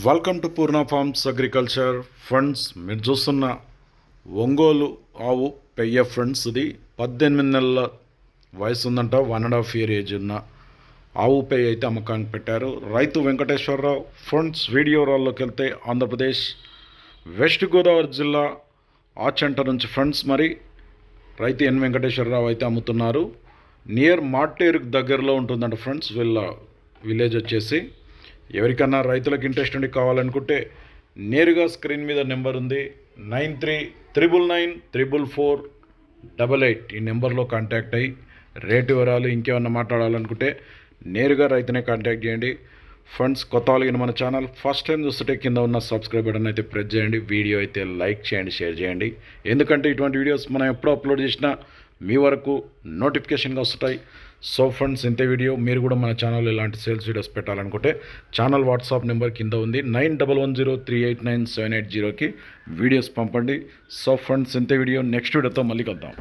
Welcome to Purna farms agriculture friends మీరు చూస్తున్న ఒంగోలు ఆవు పెయ్య ఫ్రెండ్స్ ఇది పద్దెనిమిది నెలల వయసు ఉందంట one and half year age ఉన్న ఆవు పెయ్య అయితే అమ్మకానికి పెట్టారు. రైతు వెంకటేశ్వరరావు ఫ్రెండ్స్ వీడియో రాల్లోకి వెళ్తే ఆంధ్రప్రదేశ్ వెస్ట్ గోదావరి జిల్లా ఆచంట నుంచి ఫ్రెండ్స్ మరి రైతు ఎన్ వెంకటేశ్వరరావు అయితే అమ్ముతున్నారు. నియర్ మార్టేరుకు దగ్గరలో ఉంటుందంట ఫ్రెండ్స్ వీళ్ళ విలేజ్ వచ్చేసి. ఎవరికన్నా రైతులకు ఇంట్రెస్ట్ ఉండి కావాలనుకుంటే నేరుగా స్క్రీన్ మీద నెంబర్ ఉంది. Nine three triple nine triple four double eight ఈ నెంబర్లో కాంటాక్ట్ అయ్యి రేటు వివరాలు ఇంకేమన్నా మాట్లాడాలనుకుంటే నేరుగా రైతునే కాంటాక్ట్ చేయండి. ఫ్రెండ్స్ కొత్త వాళ్ళకి మన ఛానల్ ఫస్ట్ టైం చూస్తుంటే కింద ఉన్న సబ్స్క్రైబ్ బటన్ అయితే ప్రెస్ చేయండి. వీడియో అయితే లైక్ చేయండి షేర్ చేయండి. ఎందుకంటే ఇటువంటి వీడియోస్ మనం ఎప్పుడు అప్లోడ్ చేసినా మీ వరకు నోటిఫికేషన్గా వస్తాయి సో ఫ్రెండ్స్ ఇంతే వీడియో. మీరు కూడా మన ఛానల్ ఇలాంటి సేల్స్ వీడియోస్ పెట్టాలనుకుంటే ఛానల్ వాట్సాప్ నెంబర్ కింద ఉంది. Nine double one zero three eight nine seven eight జీరోకి వీడియోస్ పంపండి. సో ఫ్రెండ్స్ ఇంతే వీడియో. నెక్స్ట్ వీడియోతో మళ్ళీ కలుద్దాం.